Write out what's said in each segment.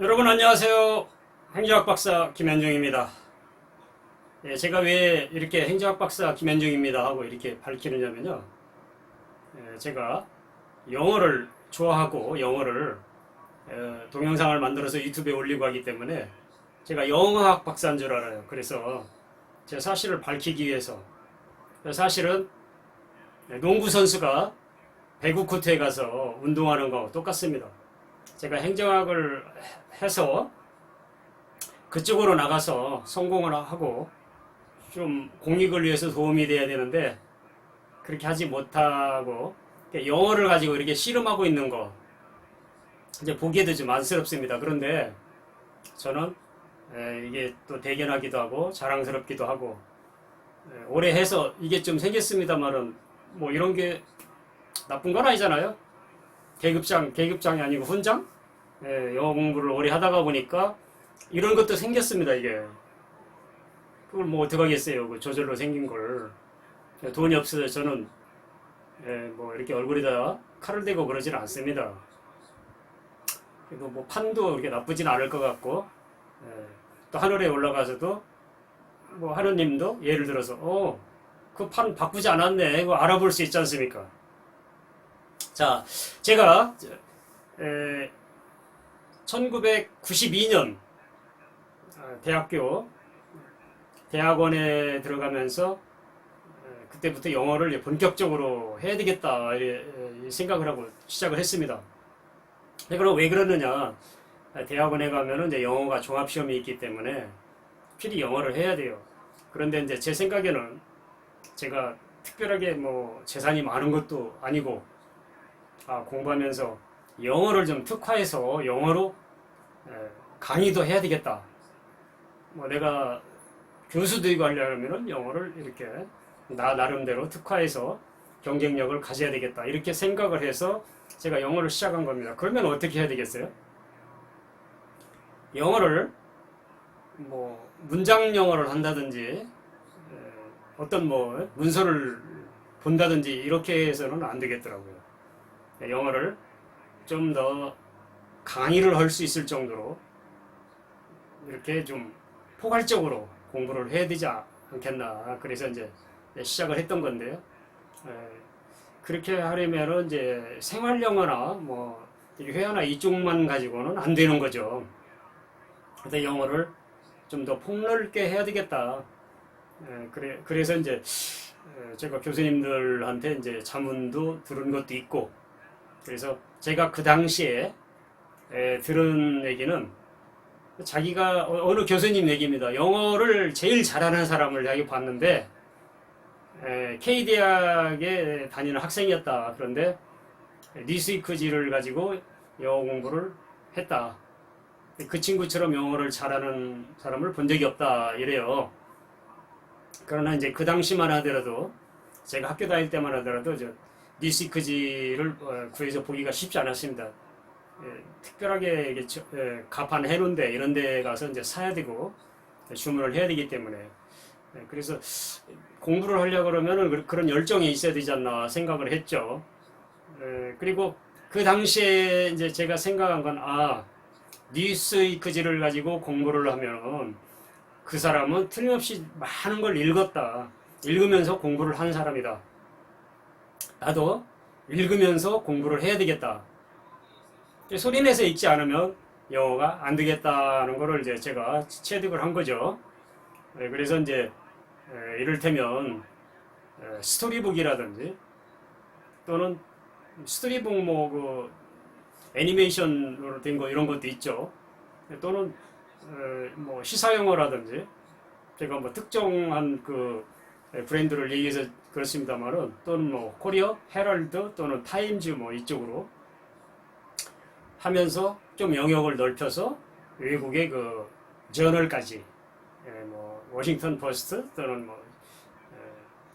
여러분 안녕하세요. 행정학 박사 김현중입니다. 예, 제가 왜 이렇게 행정학 박사 김현중입니다 하고 이렇게 밝히느냐면요. 예, 제가 영어를 좋아하고 영어를 에, 동영상을 만들어서 유튜브에 올리고 하기 때문에 제가 영어학 박사인 줄 알아요. 그래서 제 사실을 밝히기 위해서 사실은 농구 선수가 배구 코트에 가서 운동하는 거 똑같습니다. 제가 행정학을 해서 그쪽으로 나가서 성공을 하고 좀 공익을 위해서 도움이 돼야 되는데 그렇게 하지 못하고 영어를 가지고 이렇게 씨름하고 있는 거 이제 보기에도 좀 안쓰럽습니다. 그런데 저는 에, 이게 또 대견하기도 하고 자랑스럽기도 하고 에, 오래 해서 이게 좀 생겼습니다만은 뭐 이런 게 나쁜 건 아니잖아요. 계급장, 계급장이 아니고 훈장? 예, 영어 공부를 오래 하다가 보니까 이런 것도 생겼습니다, 이게. 그걸 뭐 어떡하겠어요, 그 저절로 생긴 걸. 예, 돈이 없어서 저는, 예, 뭐 이렇게 얼굴에다 칼을 대고 그러지는 않습니다. 그리고 뭐 판도 그렇게 나쁘진 않을 것 같고, 예, 또 하늘에 올라가서도, 뭐 하느님도 예를 들어서, 어, 그 판 바꾸지 않았네. 알아볼 수 있지 않습니까? 자, 제가 에, 1992년 아, 대학교 대학원에 들어가면서 에, 그때부터 영어를 본격적으로 해야 되겠다 생각을 하고 시작을 했습니다. 네, 그럼 왜 그러느냐? 아, 대학원에 가면은 이제 영어가 종합 시험이 있기 때문에 필히 영어를 해야 돼요. 그런데 이제 제 생각에는 제가 특별하게 뭐 재산이 많은 것도 아니고 아, 공부하면서 영어를 좀 특화해서 영어로 에, 강의도 해야 되겠다. 뭐 내가 교수 되고 하려면은 영어를 이렇게 나 나름대로 특화해서 경쟁력을 가져야 되겠다. 이렇게 생각을 해서 제가 영어를 시작한 겁니다. 그러면 어떻게 해야 되겠어요? 영어를 뭐 문장 영어를 한다든지 에, 어떤 뭐 문서를 본다든지 이렇게 해서는 안 되겠더라고요. 영어를 좀 더 강의를 할 수 있을 정도로 이렇게 좀 포괄적으로 공부를 해야 되지 않겠나. 그래서 이제 시작을 했던 건데요. 에, 그렇게 하려면은 이제 생활 영어나 뭐 회화나 이쪽만 가지고는 안 되는 거죠. 그래서 영어를 좀 더 폭넓게 해야 되겠다. 에, 그래, 그래서 이제 에, 제가 교수님들한테 이제 자문도 들은 것도 있고 그래서 제가 그 당시에 에, 들은 얘기는 자기가 어- 어느 교수님 얘기입니다. 영어를 제일 잘하는 사람을 자기 봤는데 에, K 대학에 다니는 학생이었다. 그런데 리스이크지를 가지고 영어 공부를 했다. 그 친구처럼 영어를 잘하는 사람을 본 적이 없다. 이래요. 그러나 이제 그 당시만 하더라도 제가 학교 다닐 때만 하더라도 저 리시크지를 어, 구해서 보기가 쉽지 않았습니다. 예, 특별하게 예, 가판 해놓은데 이런 데 가서 이제 사야 되고 주문을 해야 되기 때문에 예, 그래서 공부를 하려고 그러면은 그- 그런 열정이 있어야 되지 않나 생각을 했죠. 예, 그리고 그 당시에 이제 제가 생각한 건 아, 뉴스위크지를 가지고 공부를 하면 그 사람은 틀림없이 많은 걸 읽었다. 읽으면서 공부를 한 사람이다. 나도 읽으면서 공부를 해야 되겠다. 소리내서 읽지 않으면 영어가 안 되겠다는 거를 이제 제가 체득을 한 거죠. 네, 그래서 이제 에, 이를테면 에, 스토리북이라든지 또는 스토리북 뭐그 애니메이션으로 된 거 이런 것도 있죠. 또는 에, 뭐 시사 영어라든지 제가 뭐 특정한 그 브랜드를 얘기해서 그렇습니다만은 또는 뭐 코리어 헤럴드 또는 타임즈 뭐 이쪽으로 하면서 좀 영역을 넓혀서 외국의 그 저널까지 예, 뭐 워싱턴 포스트 또는 뭐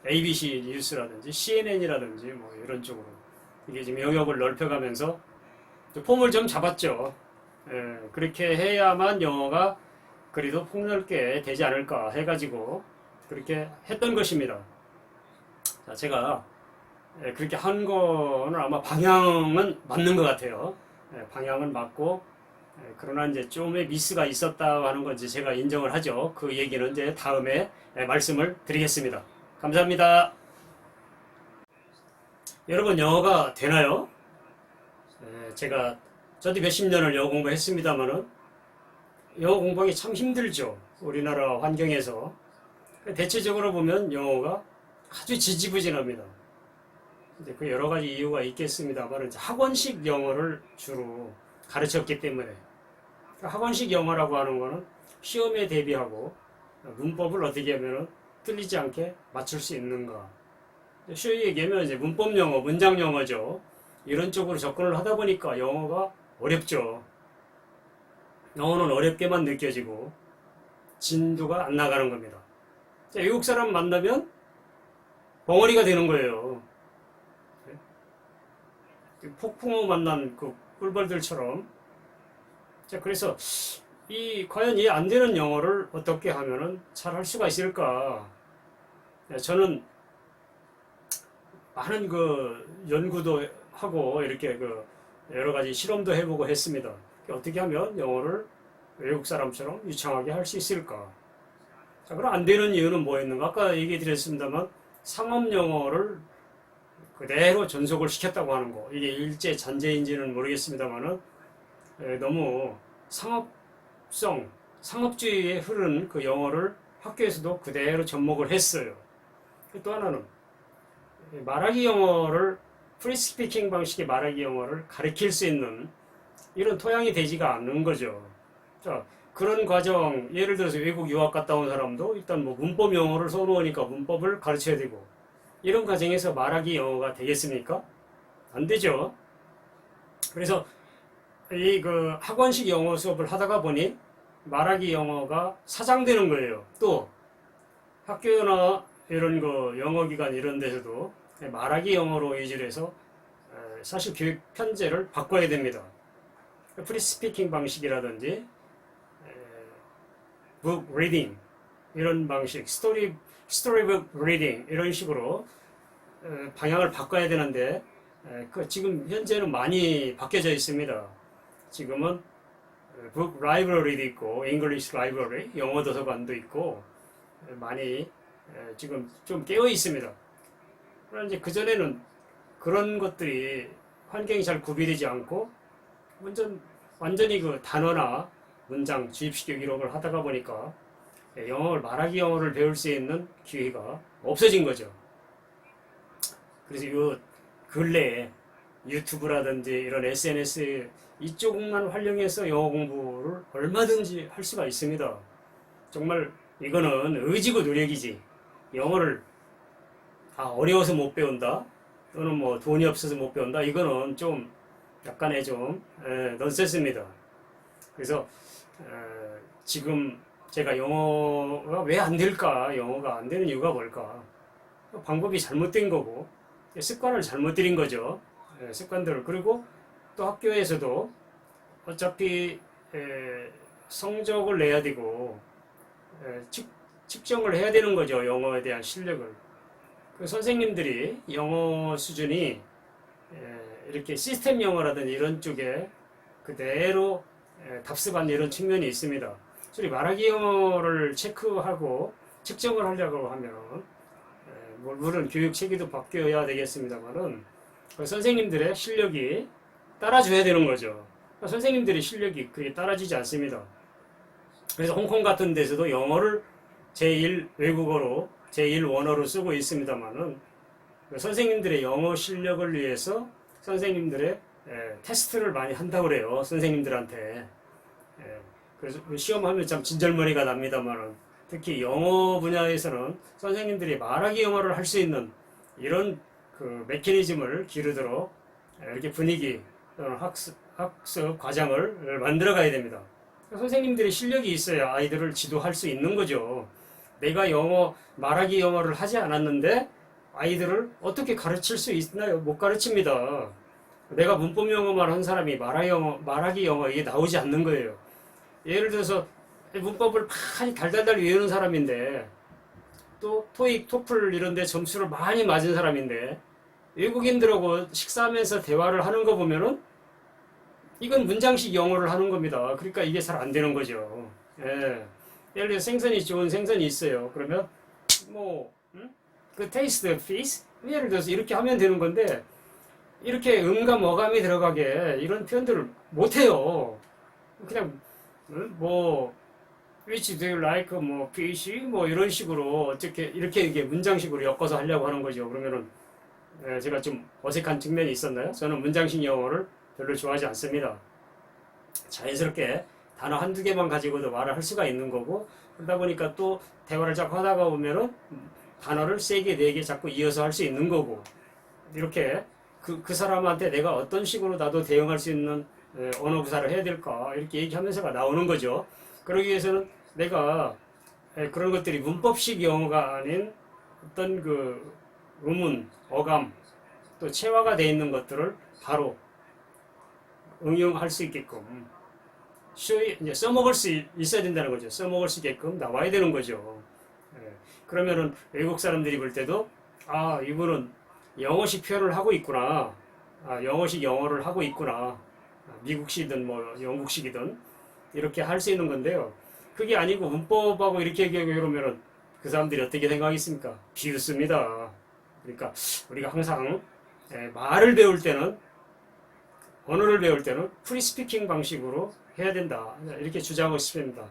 에, ABC 뉴스라든지 CNN이라든지 뭐 이런 쪽으로 이게 지금 영역을 넓혀가면서 또 폼을 좀 잡았죠. 예, 그렇게 해야만 영어가 그래도 폭넓게 되지 않을까 해가지고 그렇게 했던 것입니다. 자, 제가 예, 그렇게 한 거는 아마 방향은 맞는 것 같아요. 예, 방향은 맞고 예, 그러나 이제 좀의 미스가 있었다 하는 건 이제 제가 인정을 하죠. 그 얘기는 이제 다음에 예, 말씀을 드리겠습니다. 감사합니다. 여러분 영어가 되나요? 예, 제가 저도 몇십 년을 영어 공부했습니다만은 영어 공부하기 참 힘들죠. 우리나라 환경에서 대체적으로 보면 영어가 아주 지지부진합니다. 이제 그 여러 가지 이유가 있겠습니다만 학원식 영어를 주로 가르쳤기 때문에 학원식 영어라고 하는 거는 시험에 대비하고 문법을 어떻게 하면 틀리지 않게 맞출 수 있는가. 쉬이 얘기하면 이제 문법 영어, 문장 영어죠. 이런 쪽으로 접근을 하다 보니까 영어가 어렵죠. 영어는 어렵게만 느껴지고 진도가 안 나가는 겁니다. 자, 외국 사람 만나면 벙어리가 되는 거예요. 그 폭풍우 만난 그 꿀벌들처럼. 자, 그래서 이 과연 이 안 되는 영어를 어떻게 하면은 잘 할 수가 있을까? 네, 저는 많은 그 연구도 하고 이렇게 그 여러 가지 실험도 해보고 했습니다. 어떻게 하면 영어를 외국 사람처럼 유창하게 할 수 있을까? 자, 그럼 안 되는 이유는 뭐였는가? 아까 얘기 드렸습니다만 상업 영어를 그대로 전속을 시켰다고 하는 거. 이게 일제 잔재인지는 모르겠습니다만은 에, 너무 상업성, 상업주의에 흐른 그 영어를 학교에서도 그대로 접목을 했어요. 또 하나는 말하기 영어를 프리스피킹 방식의 말하기 영어를 가르칠 수 있는 이런 토양이 되지가 않는 거죠. 자, 그런 과정, 예를 들어서 외국 유학 갔다 온 사람도 일단 뭐 문법 영어를 선호하니까 문법을 가르쳐야 되고, 이런 과정에서 말하기 영어가 되겠습니까? 안 되죠. 그래서 이 그 학원식 영어 수업을 하다가 보니 말하기 영어가 사장되는 거예요. 또 학교나 이런 거 영어 기관 이런 데서도 말하기 영어로 위주로 해서 에, 사실 교육 편제를 바꿔야 됩니다. 프리스피킹 방식이라든지 북 리딩 이런 방식, 스토리 스토리북 리딩 이런 식으로 에, 방향을 바꿔야 되는데 에, 그 지금 현재는 많이 바뀌어져 있습니다. 지금은 북 라이브러리도 있고 잉글리시 라이브러리 영어 도서관도 있고 에, 많이 에, 지금 좀 깨어 있습니다. 그러나 이제 그 전에는 그런 것들이 환경이 잘 구비되지 않고 완전 완전히 그 단어나 문장 주입식 기록을 하다가 보니까 영어를 말하기 영어를 배울 수 있는 기회가 없어진 거죠. 그래서 요 근래에 유튜브라든지 이런 SNS 이쪽만 활용해서 영어 공부를 얼마든지 할 수가 있습니다. 정말 이거는 의지고 노력이지. 영어를 아 어려워서 못 배운다 또는 뭐 돈이 없어서 못 배운다 이거는 좀 약간의 좀 에, 넌센스입니다. 그래서 에, 지금 제가 영어가 왜 안 될까? 영어가 안 되는 이유가 뭘까? 방법이 잘못된 거고 습관을 잘못 들인 거죠. 에, 습관들을 그리고 또 학교에서도 어차피 에, 성적을 내야 되고 측정을 해야 되는 거죠. 영어에 대한 실력을. 그 선생님들이 영어 수준이 에, 이렇게 시스템 영어라든지 이런 쪽에 그대로 에, 답습한 이런 측면이 있습니다. 소리 말하기 영어를 체크하고 측정을 하려고 하면 물론 교육 체계도 바뀌어야 되겠습니다만은 그 선생님들의 실력이 따라줘야 되는 거죠. 그 선생님들의 실력이 그렇게 따라지지 않습니다. 그래서 홍콩 같은 데서도 영어를 제1 외국어로 제1 원어로 쓰고 있습니다만은 그 선생님들의 영어 실력을 위해서 선생님들의 에, 테스트를 많이 한다고 그래요. 선생님들한테. 에, 그래서 시험하면 참 진절머리가 납니다만은 특히 영어 분야에서는 선생님들이 말하기 영어를 할 수 있는 이런 그 메커니즘을 기르도록 에, 이렇게 분위기 또는 학습, 학습 과정을 만들어 가야 됩니다. 선생님들의 실력이 있어야 아이들을 지도할 수 있는 거죠. 내가 영어 말하기 영어를 하지 않았는데 아이들을 어떻게 가르칠 수 있나요? 못 가르칩니다. 내가 문법 영어만 한 사람이 말하기 영어, 말하기 영어 이게 나오지 않는 거예요. 예를 들어서 문법을 많이 달달달 외우는 사람인데 또 토익, 토플 이런 데 점수를 많이 맞은 사람인데 외국인들하고 식사하면서 대화를 하는 거 보면은 이건 문장식 영어를 하는 겁니다. 그러니까 이게 잘 안 되는 거죠. 예. 예를 들어 생선이 좋은 생선이 있어요. 그러면 뭐, 음? 그 taste the fish? 예를 들어서 이렇게 하면 되는 건데, 이렇게 음감, 어감이 들어가게 이런 표현들을 못해요. 그냥, 음? 뭐, which do you like, 뭐, fish? 뭐, 이런 식으로, 어떻게, 이렇게 이게 문장식으로 엮어서 하려고 하는 거죠. 그러면은, 예, 제가 좀 어색한 측면이 있었나요? 저는 문장식 영어를 별로 좋아하지 않습니다. 자연스럽게 단어 한두 개만 가지고도 말을 할 수가 있는 거고, 그러다 보니까 또 대화를 자꾸 하다가 보면은 단어를 세 개, 네 개 자꾸 이어서 할 수 있는 거고, 이렇게 그, 그 사람한테 내가 어떤 식으로 나도 대응할 수 있는 에, 언어 구사를 해야 될까, 이렇게 얘기하면서가 나오는 거죠. 그러기 위해서는 내가 에, 그런 것들이 문법식 영어가 아닌 어떤 그 의문, 어감, 또 체화가 되어 있는 것들을 바로 응용할 수 있게끔 쉬 이제 써먹을 수 있- 있어야 된다는 거죠. 써먹을 수 있게끔 나와야 되는 거죠. 예. 그러면은 외국 사람들이 볼 때도 아 이분은 영어식 표현을 하고 있구나. 아 영어식 영어를 하고 있구나. 아, 미국식이든 뭐 영국식이든 이렇게 할 수 있는 건데요. 그게 아니고 문법하고 이렇게 얘기하고 이러면은 그 사람들이 어떻게 생각하겠습니까? 비웃습니다. 그러니까 우리가 항상 예, 말을 배울 때는 언어를 배울 때는 프리스피킹 방식으로 해야 된다. 이렇게 주장하고 싶습니다.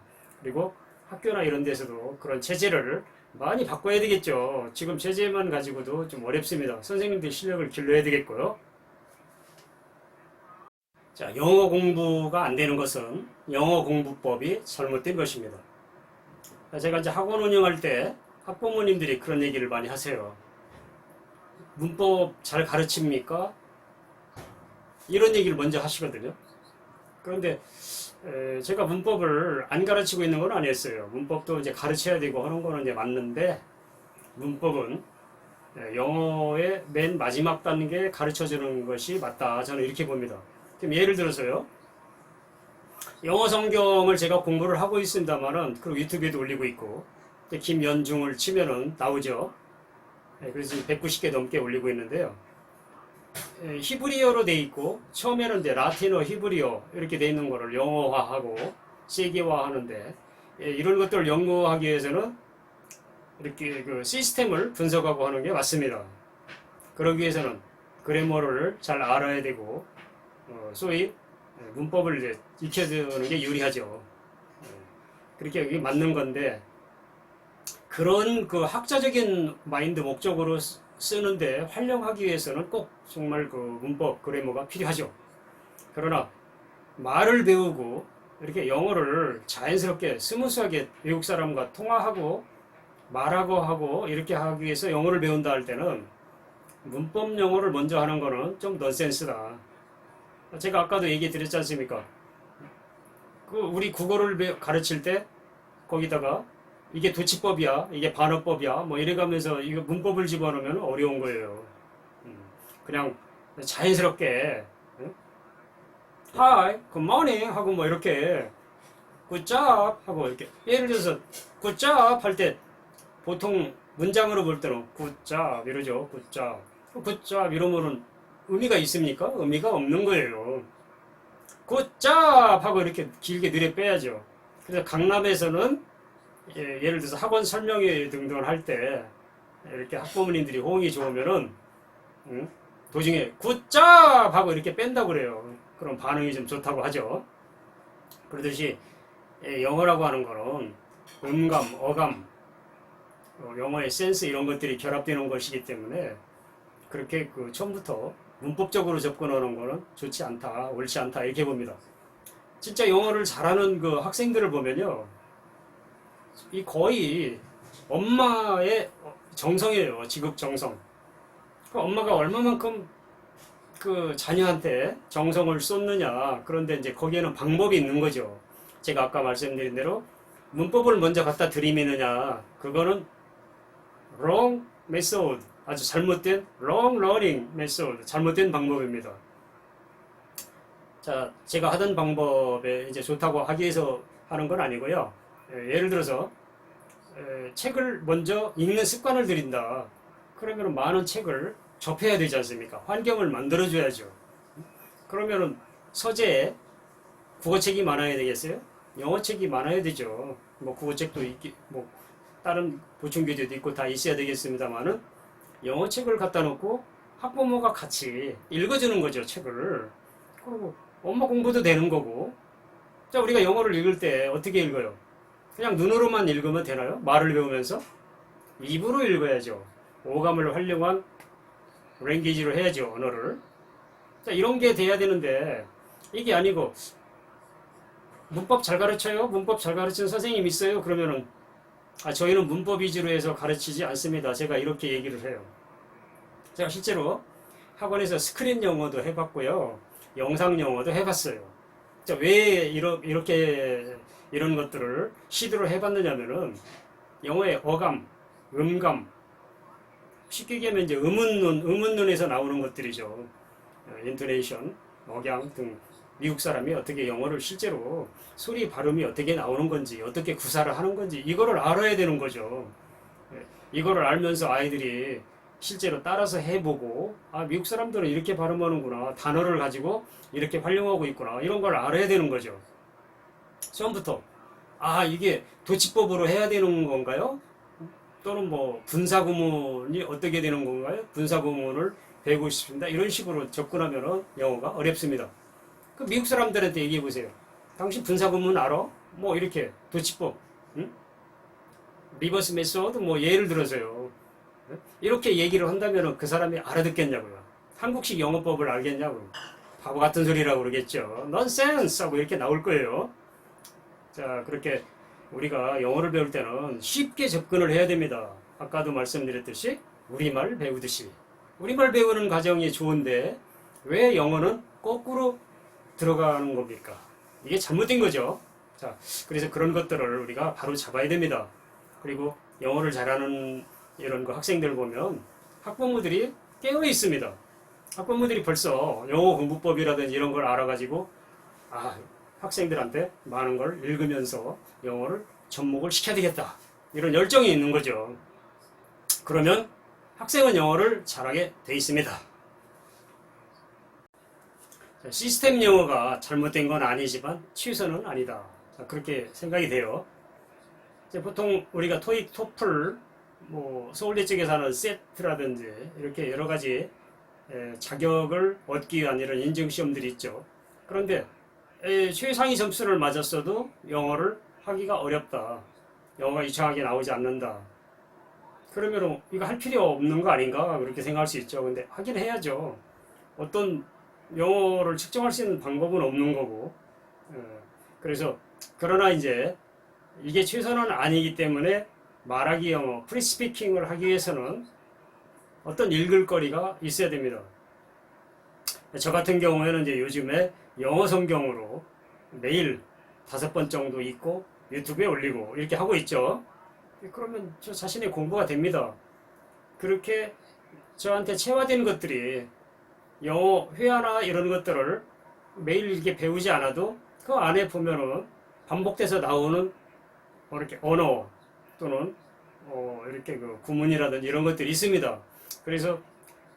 그리고 학교나 이런 데서도 그런 체제를 많이 바꿔야 되겠죠. 지금 체제만 가지고도 좀 어렵습니다. 선생님들 실력을 길러야 되겠고요. 자, 영어 공부가 안 되는 것은 영어 공부법이 잘못된 것입니다. 제가 이제 학원 운영할 때 학부모님들이 그런 얘기를 많이 하세요. 문법 잘 가르칩니까? 이런 얘기를 먼저 하시거든요. 그런데 에, 제가 문법을 안 가르치고 있는 건 아니었어요. 문법도 이제 가르쳐야 되고 하는 거는 이제 맞는데 문법은 에, 영어의 맨 마지막 단계 가르쳐 주는 것이 맞다. 저는 이렇게 봅니다. 그럼 예를 들어서요. 영어 성경을 제가 공부를 하고 있습니다만은 그 유튜브에도 올리고 있고 김연중을 치면은 나오죠. 예, 그래서 190개 넘게 올리고 있는데요. 예, 히브리어로 돼 있고 처음에는 이제 라틴어, 히브리어 이렇게 돼 있는 거를 영어화하고 세계화하는데 예, 이런 것들을 연구하기 위해서는 이렇게 그 시스템을 분석하고 하는 게 맞습니다. 그러기 위해서는 그래머를 잘 알아야 되고 어, 소위 예, 문법을 이제 익혀두는 게 유리하죠. 예, 그렇게 이게 맞는 건데 그런 그 학자적인 마인드 목적으로 쓰- 쓰는데 활용하기 위해서는 꼭 정말 그 문법 그래머가 필요하죠. 그러나 말을 배우고 이렇게 영어를 자연스럽게 스무스하게 외국 사람과 통화하고 말하고 하고 이렇게 하기 위해서 영어를 배운다 할 때는 문법 영어를 먼저 하는 거는 좀 넌센스다. 제가 아까도 얘기 드렸지 않습니까? 그 우리 국어를 배- 가르칠 때 거기다가 이게 도치법이야, 이게 반어법이야, 뭐 이래가면서 이거 문법을 집어넣으면 어려운 거예요. 음, 그냥 자연스럽게 응? Hi, good morning 하고 뭐 이렇게 good job 하고 이렇게 예를 들어서 good job 할 때 보통 문장으로 볼 때는 good job 이러죠, good job, good job 이러면은 의미가 있습니까? 의미가 없는 거예요. good job 하고 이렇게 길게 느려 빼야죠. 그래서 강남에서는 예, 예를 들어서 학원 설명회 등등을 할 때 이렇게 학부모님들이 호응이 좋으면은 응? 도중에 굿잡 하고 이렇게 뺀다고 그래요. 그럼 반응이 좀 좋다고 하죠. 그러듯이 예, 영어라고 하는 거는 음감, 어감, 어, 영어의 센스 이런 것들이 결합되는 것이기 때문에 그렇게 그 처음부터 문법적으로 접근하는 거는 좋지 않다, 옳지 않다 이렇게 봅니다. 진짜 영어를 잘하는 그 학생들을 보면요. 이 거의 엄마의 정성이에요. 지극 정성. 그 엄마가 얼마만큼 그 자녀한테 정성을 쏟느냐. 그런데 이제 거기에는 방법이 있는 거죠. 제가 아까 말씀드린 대로 문법을 먼저 갖다 들이미느냐. 그거는 wrong method. 아주 잘못된 wrong learning method. 잘못된 방법입니다. 자, 제가 하던 방법에 이제 좋다고 하기 위해서 하는 건 아니고요. 예, 예를 들어서 에, 책을 먼저 읽는 습관을 들인다. 그러면 많은 책을 접해야 되지 않습니까? 환경을 만들어줘야죠. 그러면은 서재에 국어책이 많아야 되겠어요? 영어책이 많아야 되죠. 뭐 국어책도 있기, 뭐 다른 보충교재도 있고 다 있어야 되겠습니다만은 영어책을 갖다 놓고 학부모가 같이 읽어주는 거죠, 책을. 그리고 엄마 공부도 되는 거고. 자, 우리가 영어를 읽을 때 어떻게 읽어요? 그냥 눈으로만 읽으면 되나요? 말을 배우면서? 입으로 읽어야죠. 오감을 활용한 랭귀지로 해야죠, 언어를. 자, 이런 게 돼야 되는데, 이게 아니고, 문법 잘 가르쳐요? 문법 잘 가르치는 선생님 있어요? 그러면은, 아, 저희는 문법 위주로 해서 가르치지 않습니다. 제가 이렇게 얘기를 해요. 제가 실제로 학원에서 스크린 영어도 해봤고요. 영상 영어도 해봤어요. 자, 왜 이러, 이렇게 이런 것들을 시도를 해봤느냐면은 영어의 어감, 음감, 쉽게 얘기하면 이제 음운눈, 음운눈에서 나오는 것들이죠. 어, 인토네이션, 억양 등 미국 사람이 어떻게 영어를 실제로 소리 발음이 어떻게 나오는 건지, 어떻게 구사를 하는 건지 이거를 알아야 되는 거죠. 예, 이거를 알면서 아이들이 실제로 따라서 해보고 아 미국 사람들은 이렇게 발음하는구나 단어를 가지고 이렇게 활용하고 있구나 이런 걸 알아야 되는 거죠. 처음부터 아 이게 도치법으로 해야 되는 건가요? 또는 뭐 분사구문이 어떻게 되는 건가요? 분사구문을 배우고 싶습니다. 이런 식으로 접근하면 영어가 어렵습니다. 그 미국 사람들한테 얘기해 보세요. 당신 분사구문 알아? 뭐 이렇게 도치법, 응? 리버스 메소드 뭐 예를 들어서요. 이렇게 얘기를 한다면 그 사람이 알아듣겠냐고요. 한국식 영어법을 알겠냐고요. 바보 같은 소리라고 그러겠죠. 넌센스 하고 이렇게 나올 거예요. 자, 그렇게 우리가 영어를 배울 때는 쉽게 접근을 해야 됩니다. 아까도 말씀드렸듯이 우리말 배우듯이. 우리말 배우는 과정이 좋은데 왜 영어는 거꾸로 들어가는 겁니까? 이게 잘못된 거죠. 자, 그래서 그런 것들을 우리가 바로 잡아야 됩니다. 그리고 영어를 잘하는 이런 거 학생들 보면 학부모들이 깨어 있습니다. 학부모들이 벌써 영어 공부법이라든지 이런 걸 알아가지고 아 학생들한테 많은 걸 읽으면서 영어를 접목을 시켜야 되겠다 이런 열정이 있는 거죠. 그러면 학생은 영어를 잘하게 돼 있습니다. 자, 시스템 영어가 잘못된 건 아니지만 최선은 아니다. 자, 그렇게 생각이 돼요. 보통 우리가 토익, 토플, 뭐 서울대 쪽에서 하는 세트라든지 이렇게 여러 가지 에, 자격을 얻기 위한 이런 인증 시험들이 있죠. 그런데 에, 최상위 점수를 맞았어도 영어를 하기가 어렵다. 영어가 유창하게 나오지 않는다. 그러면 이거 할 필요 없는 거 아닌가 그렇게 생각할 수 있죠. 근데 하긴 해야죠. 어떤 영어를 측정할 수 있는 방법은 없는 거고. 어, 그래서 그러나 이제 이게 최선은 아니기 때문에 말하기 영어, 프리스피킹을 하기 위해서는 어떤 읽을 거리가 있어야 됩니다. 저 같은 경우에는 이제 요즘에 영어 성경으로 매일 다섯 번 정도 읽고 유튜브에 올리고 이렇게 하고 있죠. 그러면 저 자신의 공부가 됩니다. 그렇게 저한테 체화된 것들이 영어 회화나 이런 것들을 매일 이렇게 배우지 않아도 그 안에 보면은 반복돼서 나오는 뭐 이렇게 언어 또는 어 이렇게 그 구문이라든지 이런 것들이 있습니다. 그래서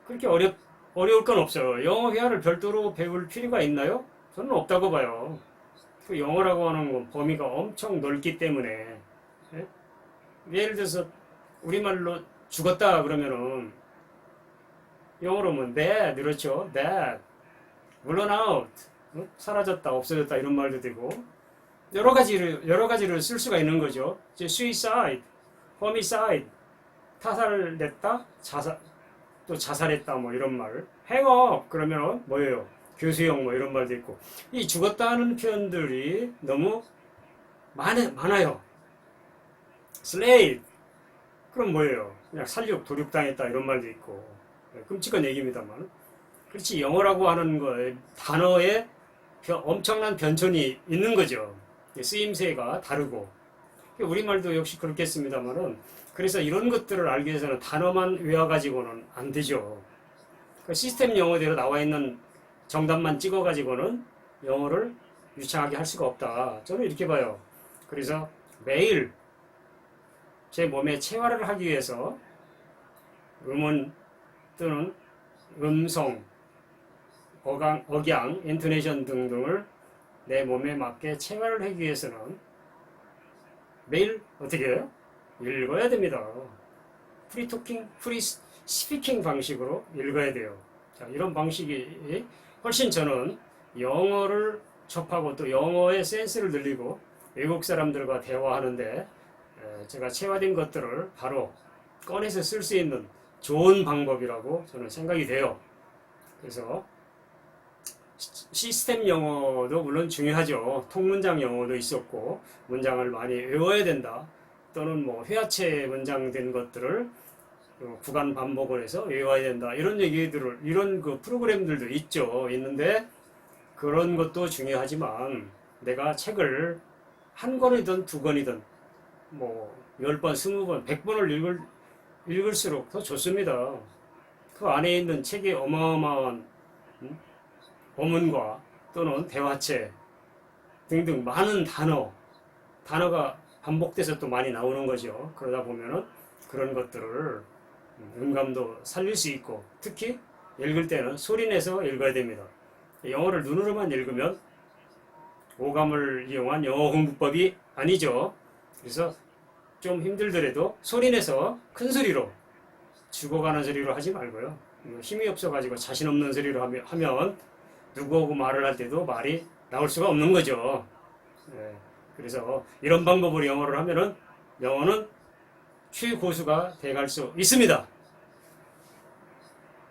그렇게 어렵 어려울 건 없어요. 영어 회화를 별도로 배울 필요가 있나요? 저는 없다고 봐요. 그 영어라고 하는 건 범위가 엄청 넓기 때문에 예? 예를 들어서 우리말로 죽었다 그러면은 영어로 면 bad 그렇죠 bad 물론 out 어? 사라졌다 없어졌다 이런 말도 되고 여러 가지를 여러 가지를 쓸 수가 있는 거죠. 이제 suicide, homicide 타살을 냈다 자살 또 자살했다 뭐 이런 말. 행업 그러면 뭐예요? 교수형 뭐 이런 말도 있고. 이 죽었다는 표현들이 너무 많아, 많아요. slave. 그럼 뭐예요? 그냥 살육 도륙당했다 이런 말도 있고. 네, 끔찍한 얘기입니다만. 그렇지 영어라고 하는 거에 단어에 변- 엄청난 변천이 있는 거죠. 쓰임새가 다르고. 우리말도 역시 그렇겠습니다만은 그래서 이런 것들을 알기 위해서는 단어만 외워가지고는 안 되죠. 그 시스템 영어대로 나와 있는 정답만 찍어가지고는 영어를 유창하게 할 수가 없다. 저는 이렇게 봐요. 그래서 매일 제 몸에 체화를 하기 위해서 음원 또는 음성, 어강, 억양, 인토네이션 등등을 내 몸에 맞게 체화를 하기 위해서는 매일 어떻게 해요? 읽어야 됩니다. 프리토킹, 프리 스피킹 방식으로 읽어야 돼요. 자, 이런 방식이 훨씬 저는 영어를 접하고 또 영어의 센스를 늘리고 외국 사람들과 대화하는데 에, 제가 체화된 것들을 바로 꺼내서 쓸 수 있는 좋은 방법이라고 저는 생각이 돼요. 그래서 시- 시스템 영어도 물론 중요하죠. 통문장 영어도 있었고 문장을 많이 외워야 된다. 또는 뭐 회화체 문장 된 것들을 어, 구간 반복을 해서 외워야 된다. 이런 얘기들을 이런 그 프로그램들도 있죠. 있는데 그런 것도 중요하지만 내가 책을 한 권이든 두 권이든 뭐 열 번, 스무 번, 백 번을 읽을 읽을수록 더 좋습니다. 그 안에 있는 책의 어마어마한 음? 어문과 또는 대화체 등등 많은 단어, 단어가 반복돼서 또 많이 나오는 거죠. 그러다 보면은 그런 것들을 음감도 살릴 수 있고 특히 읽을 때는 소리내서 읽어야 됩니다. 영어를 눈으로만 읽으면 오감을 이용한 영어 공부법이 아니죠. 그래서 좀 힘들더라도 소리내서 큰 소리로 죽어가는 소리로 하지 말고요. 뭐 힘이 없어가지고 자신 없는 소리로 하면, 누구하고 말을 할 때도 말이 나올 수가 없는 거죠. 예, 그래서 이런 방법으로 영어를 하면은 영어는 최고수가 돼갈 수 있습니다.